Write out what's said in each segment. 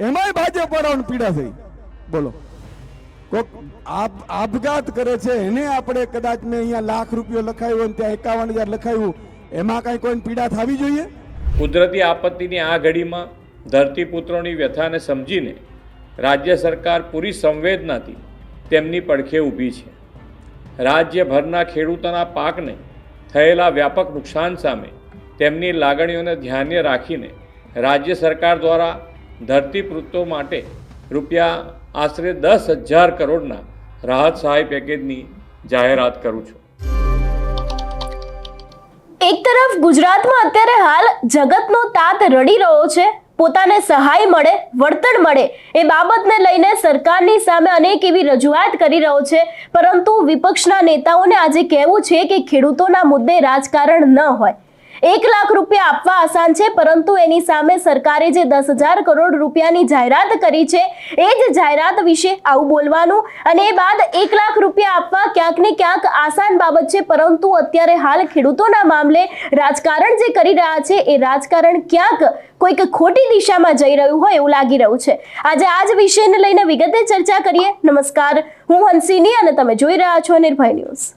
એમાંય ભાજપ વાળાઓને પીડા થઈ. બોલો. કોક આપ- આપઘાત કરે છે, એને આપણે કદાચ મેં અહીંયા લાખ રૂપિયો લખાયો અને ત્યાં એકાવન હજાર લખાયું, એમાં કાંઈ કોઈને પીડા થવી જોઈએ? કુદરતી આપત્તિની આ ઘડીમાં ધરતીપુત્રોની વ્યથાને સમજીને રાજ્ય સરકાર પૂરી સંવેદનાથી તેમની પડખે ઊભી છે. રાજ્યભરના ખેડૂતોના પાકને થયેલા વ્યાપક નુકસાન સામે તેમની લાગણીઓને ધ્યાને રાખીને રાજ્ય સરકાર દ્વારા ધરતીપુત્રો માટે રૂપિયા આશરે દસ હજાર કરોડના રાહત સહાય પેકેજની જાહેરાત કરું છું. એક તરફ ગુજરાતમાં અત્યારે હાલ જગતનો તાત રડી રહ્યો છે, પોતાને સહાય મળે, વળતર મળે એ બાબતને લઈને સરકારની સામે અનેક એવી રજૂઆત કરી રહ્યો છે, પરંતુ વિપક્ષના નેતાઓને આજે કહેવું છે કે ખેડૂતોના મુદ્દે રાજકારણ ન હોય. એક લાખ રૂપિયા આપવા આસાન છે, પરંતુ એની સામે સરકારે જે દસ હજાર કરોડ રૂપિયાની જાહેરાત કરી છે, એ જ જાહેરાત વિશે આવું બોલવાનું અને એ બાદ એક લાખ રૂપિયા આપવા ક્યાંક ને ક્યાંક આસાન બાબત છે, પરંતુ અત્યારે હાલ ખેડૂતોના મામલે રાજકારણ જે કરી રહ્યા છે, એ રાજકારણ ક્યાંક કોઈક ખોટી દિશામાં જઈ રહ્યું હોય એવું લાગી રહ્યું છે. આજે આ જ વિષયને લઈને વિગતે ચર્ચા કરીએ. નમસ્કાર. હું હંસિની અને તમે જોઈ રહ્યા છો નિર્ભય ન્યૂઝ.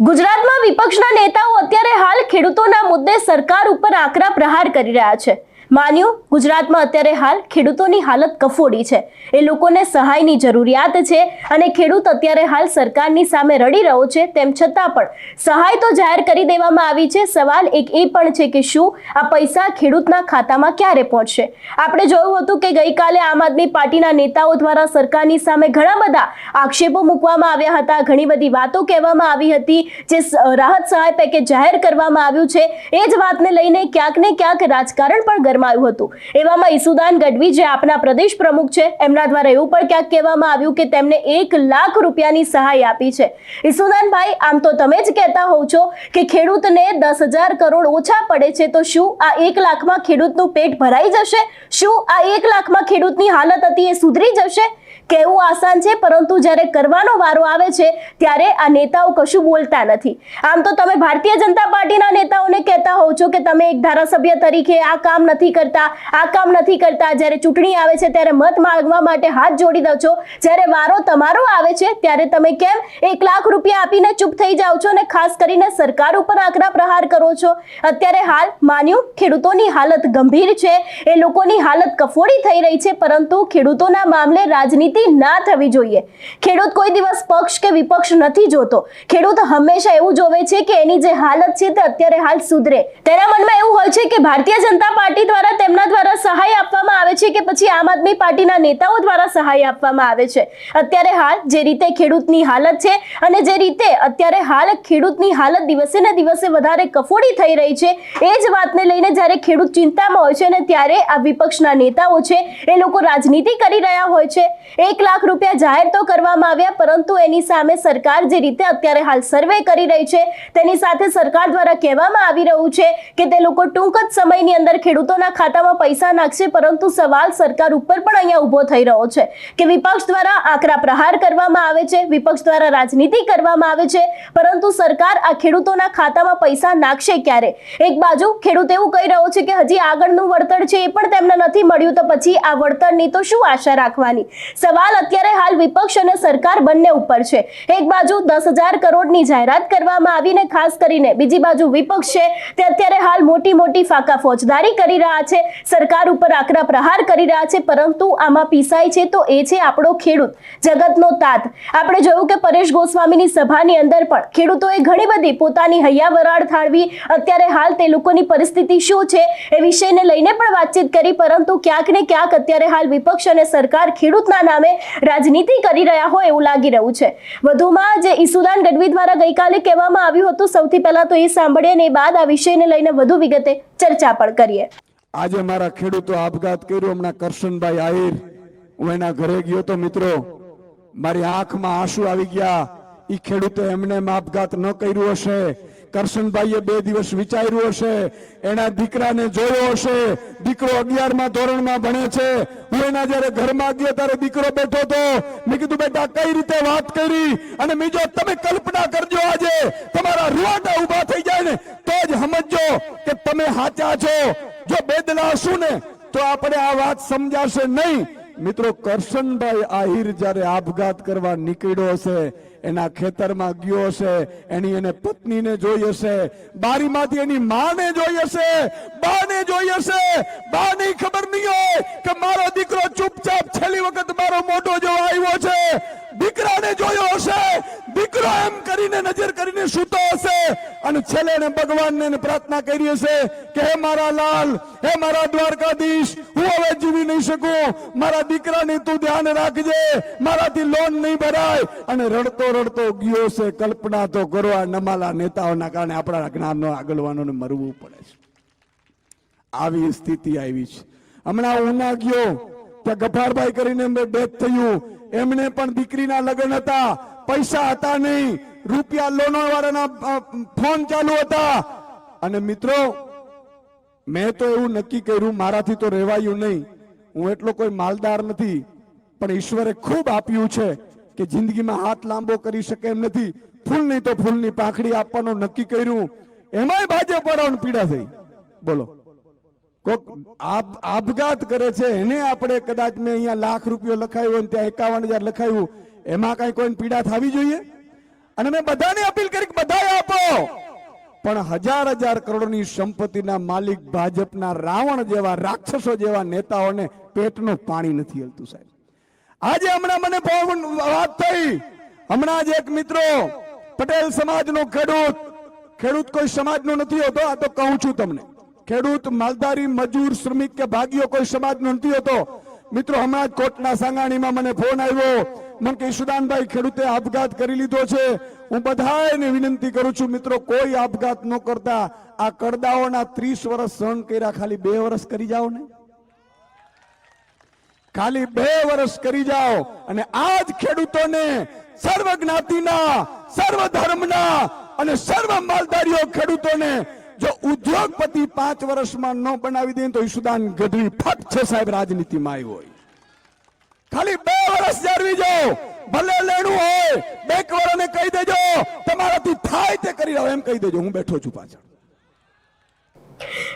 ગુજરાતમાં વિપક્ષના નેતાઓ અત્યારે હાલ ખેડૂતોના મુદ્દે સરકાર ઉપર આકરા પ્રહાર કરી રહ્યા છે. માન્યું, ગુજરાતમાં અત્યારે હાલ ખેડૂતોની હાલત કફોડી છે. એ લોકોને સહાયની જરૂરિયાત છે અને ખેડૂત અત્યારે હાલ સરકારની સામે રડી રહ્યો છે, તેમ છતાં પણ સહાય તો જાહેર કરી દેવામાં આવી છે. સવાલ એક એ પણ છે કે શું આ પૈસા ખેડૂતના ખાતામાં ક્યારે પહોંચશે? આપણે જોયું હતું કે ગઈકાલે આમ આદમી પાર્ટીના નેતાઓ દ્વારા સરકારની સામે ઘણા બધા આક્ષેપો મૂકવામાં આવ્યા હતા. ઘણી બધી વાતો કહેવામાં આવી હતી જે રાહત સહાય પેકેજ જાહેર કરવામાં આવ્યું છે. એ જ વાતને લઈને ક્યાંક ને ક્યાંક રાજકારણ પણ ગરમાયું હતું. એવામાં ઈસુદાન ગઢવી, જે આપના પ્રદેશ પ્રમુખ છે, એમના દ્વારા એવું પણ ક્યાંક કહેવામાં આવ્યું કે તેમને એક લાખ રૂપિયાની સહાય આપી છે. ઈસુદાનભાઈ, આમ તો તમે જ કહેતા હોવ છો કે ખેડૂતને દસ હજાર કરોડ ઓછા પડે છે, તો શું આ એક લાખમાં ખેડૂતનું પેટ ભરાઈ જશે? શું આ એક લાખમાં ખેડૂતની હાલત હતી એ સુધરી જશે? કહેવું આસાન છે, પરંતુ જ્યારે કરવાનો વારો આવે છે, ત્યારે આ નેતાઓ કશું બોલતા નથી. આમ તો તમે ભારતીય જનતા પાર્ટીના નેતાઓને કહેતા હોવ છો કે તમે એક ધારાસભ્ય તરીકે આ કામ નથી કરતા, આ કામ નથી કરતા. જ્યારે ચૂંટણી આવે છે, ત્યારે મત માંગવા માટે હાથ જોડી દો છો. જ્યારે વારો તમારો આવે છે, ત્યારે તમે કેમ એક લાખ રૂપિયા આપીને ચૂપ થઈ જાઓ છો અને ખાસ કરીને સરકાર ઉપર આકરા પ્રહાર કરો છો? અત્યારે હાલ માન્યું ખેડૂતોની હાલત ગંભીર છે. એ લોકોની હાલત કફોડી થઈ રહી છે, પરંતુ ખેડૂતોના મામલે રાજનીતિ ના થવી જોઈએ. ખેડૂત કોઈ દિવસ પક્ષ કે વિપક્ષ નથી જોતો. ખેડૂત હંમેશા એવું જોવે છે કે એની જે હાલત છે તે અત્યારે હાલ સુધરે. તેના મનમાં એવું હોય છે કે ભારતીય જનતા પાર્ટી દ્વારા તેમના દ્વારા સહાય આપવામાં આવે છે કે પછી આમ આદમી પાર્ટીના નેતાઓ દ્વારા સહાય આપવામાં આવે છે. અત્યારે હાલ જે રીતે ખેડૂતની હાલત છે અને જે રીતે અત્યારે હાલ ખેડૂતની હાલત દિવસે ને દિવસે વધારે કફોડી થઈ રહી છે, એ જ વાતને લઈને જ્યારે ખેડૂત ચિંતામાં હોય છે અને ત્યારે આ વિપક્ષના નેતાઓ છે, એ લોકો રાજનીતિ કરી રહ્યા હોય છે એક લાખ રૂપિયા જાહેર તો કરવામાં આવ્યા, પરંતુ એની સામે સરકાર જે રીતે અત્યારે હાલ સર્વે કરી રહી છે, તેની સાથે સરકાર દ્વારા કહેવામાં આવી રહ્યું છે કે તે લોકો ટૂંક જ સમયની અંદર ખેડૂતોના ખાતામાં પૈસા નાખશે, પરંતુ સવાલ સરકાર ઉપર પણ અહીંયા ઊભો થઈ રહ્યો છે કે વિપક્ષ દ્વારા આકરા પ્રહાર કરવામાં આવે છે, વિપક્ષ દ્વારા રાજનીતિ કરવામાં આવે છે, પરંતુ સરકાર આ ખેડૂતોના ખાતામાં પૈસા નાખશે ક્યારે? એક બાજુ ખેડૂત એવું કહી રહ્યો છે કે હજી આગળનું વળતર છે એ પણ તેમને નથી મળ્યું, તો પછી આ વળતરની તો શું આશા રાખવાની? સવાલ અત્યારે હાલ વિપક્ષ અને સરકાર બંને ઉપર છે. એક બાજુ દસ હજાર કરોડની જાહેરાત કરવામાં આવીને ખાસ કરીને બીજી બાજુ વિપક્ષ છે તે અત્યારે હાલ મોટી મોટી ફાકા ફોજદારી કરી રહ્યા છે. સરકાર ઉપર આકરા પ્રહાર કરી રહ્યા છે, પરંતુ આમાં પીસાય છે તો એ છે આપણો ખેડૂત, જગતનો તાત. આપણે જોયું કે પરેશ ગોસ્વામીની સભાની અંદર પણ ખેડૂતોએ ઘણી બધી પોતાની હૈયા વરાળ થાળવી અત્યારે હાલ તે લોકોની પરિસ્થિતિ શું છે એ વિષયને લઈને પણ વાતચીત કરી, પરંતુ ક્યાંક ને ક્યાંક અત્યારે હાલ વિપક્ષ અને સરકાર ખેડૂતના નામે રાજનીતિ કરી રહ્યા હોય એવું લાગી રહ્યું છે. વધુમાં જે ઈસુદાન ગઢવી દ્વારા ગઈકાલે કહેવામાં આવ્યું હતું, સૌથી પહેલા તો એ સાંભળીએ ને બાદ આ વિષયને લઈને વધુ વિગતે ચર્ચા પણ કરીએ. આજે મારા ખેડૂતો આપઘાત કર્યો. હમણાં કરશનભાઈ આહિર, હું એના ઘરે ગયો તો મિત્રો, મારી આંખમાં આંસુ આવી ગયા. ઈ ખેડૂતે એમને આપઘાત ન કર્યું હશે. કરશનભાઈએ બે દિવસ વિચાર્યું હશે, એના દીકરાને જોયો હશે, દીકરો અગિયારમાં ધોરણમાં ભણે છે. હું એના જ્યારે ઘરમાં ગયો ત્યારે દીકરો બેઠો હતો. મેં કીધું, બેટા, કઈ રીતે વાત કરી? અને બીજો, તમે કલ્પના કરજો આજે, તમારા રૂવાટા ઊભા થઈ જાય ને, તો જ સમજજો કે તમે સાચા છો. જો બેદલા હશું ને, તો આપણે આ વાત સમજાશે નહીં. મિત્રો, કરશનભાઈ આહિર જ્યારે આપઘાત કરવા નીકળ્યો હશે, એના ખેતરમાં ગયો હશે, એની એને પત્નીને જોઈ હશે, બારીમાંથી એની માને જોઈ હશે, બાને જોઈ હશે, બાને ખબર નહીં હોય કે મારો દીકરો ચૂપચાપ છેલ્લી વખત મારો મોટો જોવા આવ્યો છે. જોયો હશે. દીકરો એમ કરીને નજર કરીને સૂતો હશે. અને છેલ્લે ભગવાનને પ્રાર્થના કરી હશે કે, હે મારા લાલ, હે મારા દ્વારકાધીશ, હું હવે જીવી નહીં શકું. મારા દીકરાને તું ધ્યાન રાખજે. મારાથી લોન નહીં ભરાય. અને રડતો રડતો ગયો છે કલ્પના તો કરો આ નમાલા નેતાઓના કારણે આપણા જ્ઞાનનો આગળવાનોને મરવું પડે છે. આવી સ્થિતિ આવી છે. હમણાં ઉના ગયો. ત્યાં ગફારભાઈ કરીને ડેથ થયું. એમને પણ દીકરીના લગ્ન હતા. પૈસા હતા નહીં. રૂપિયા લોનાવાળાના ફોન ચાલુ હતા. અને મિત્રો, મેં તો એવું નક્કી કર્યું, મારાથી તો રહેવાયું નહીં. હું એટલો કોઈ માલદાર નથી. પણ ઈશ્વરે ખૂબ આપ્યું છે કે જિંદગીમાં હાથ લાંબો કરી શકે એમ નથી. ફૂલ નહીં તો ફૂલની પાંખડી આપવાનું નક્કી કર્યું. એમાંય ભાજપ વાળાઓને પીડા થઈ. બોલો. કોક આપ- આપઘાત કરે છે, એને આપણે કદાચ મેં અહીંયા લાખ રૂપિયો લખાયો અને ત્યાં એકાવન હજાર લખાયું, એમાં કઈ કોઈ પીડા થવી જોઈએ? અને મેં બધાને અપીલ કરી બધા આપો. પણ હજાર હજાર કરોડની સંપત્તિના માલિક ભાજપના રાવણ જેવા રાક્ષસો જેવા નેતાઓને પેટનું પાણી નથી હલતું, સાહેબ. આજે હમણાં મને વાત થઈ. હમણાં જ એક મિત્રો પટેલ સમાજનો ખેડૂત ખેડૂત કોઈ સમાજનો નથી હોતો, આ તો કહું છું તમને. ખેડૂત માલધારી મજૂર શ્રમિક કે ભાગીઓ કોઈ સમાજનો નથી હોતો? મિત્રો, હમણાં જ કોટના સાંગાણીમાં મને ફોન આવ્યો. મને કે ઈશુદાનભાઈ ખેડૂતે આપઘાત કરી લીધો છે. હું બધાને વિનંતી કરું છું, મિત્રો, કોઈ આપઘાત ન કરતા. આ કરદાઓના ત્રીસ વર્ષ સહન કર્યા, ખાલી બે વર્ષ કરી જાઓ ને. ખાલી બે વર્ષ કરી જાઓ. અને આ જ ખેડૂતોને સર્વ જ્ઞાતિના સર્વ ધર્મના અને સર્વ માલધારીઓ ખેડૂતોને જો ઉદ્યોગપતિ પાંચ વર્ષમાં ન બનાવી દે તો ઈશુદાન ગઢવી ફટ છે સાહેબ રાજનીતિમાં આવ્યો હોય. ખાલી બે વર્ષ જાળવી જાઓ ભલે લેણું હોય, બે વાળાને કહી દેજો. તમારાથી થાય તે કરી રહ્યો. એમ કહી દેજો, હું બેઠો છું પાછળ.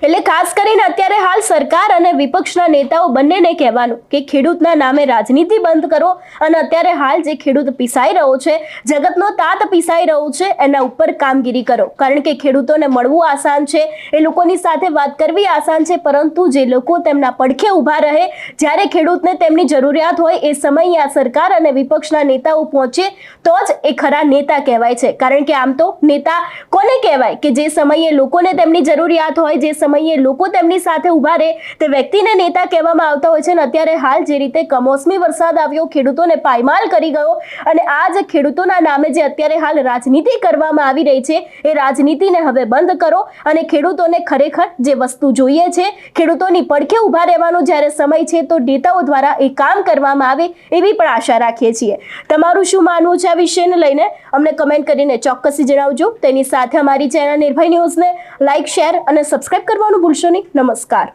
એટલે ખાસ કરીને અત્યારે હાલ સરકાર અને વિપક્ષના નેતાઓ બંનેને કહેવાનું કે ખેડૂતના નામે રાજનીતિ બંધ કરો અને અત્યારે હાલ જે ખેડૂત પીસાઈ રહ્યો છે, જગતનો તાત પીસાઈ રહ્યો છે, એના ઉપર કામગીરી કરો. કારણ કે ખેડૂતોને મળવું આસાન છે, એ લોકોની સાથે વાત કરવી આસાન છે, પરંતુ જે લોકો તેમના પડખે ઊભા રહે, જ્યારે ખેડૂતને તેમની જરૂરિયાત હોય એ સમયે આ સરકાર અને વિપક્ષના નેતાઓ પહોંચે, તો જ એ ખરા નેતા કહેવાય છે. કારણ કે આમ તો નેતા કોને કહેવાય? કે જે સમયે લોકોને તેમની જરૂરિયાત હોય જે સમયે લોકો તેમની સાથે ઊભા રહે તે વ્યક્તિને નેતા કહેવામાં આવતા હોય છે અને અત્યારે હાલ જે રીતે કમોસમી વરસાદ આવ્યો, ખેડૂતોને પાયમાલ કરી ગયો અને આ જ ખેડૂતોના નામે જે અત્યારે હાલ રાજનીતિ કરવામાં આવી રહી છે, એ રાજનીતિને હવે બંધ કરો અને ખેડૂતોને ખરેખર જે વસ્તુ જોઈએ છે, ખેડૂતોની પડખે ઊભા રહેવાનો જ્યારે સમય છે તો નેતાઓ દ્વારા એ કામ કરવામાં આવે એવી પણ આશા રાખીએ છીએ. તમારું શું માનવું છે આ વિષયને લઈને? અમને કમેન્ટ કરીને ચોક્કસથી જણાવજો. તેની સાથે અમારી ચેનલ નિર્ભય ન્યૂઝને લાઇક શેર અને સબસ્ક્રાઇબ કરવાનું ભૂલશો નહીં. નમસ્કાર.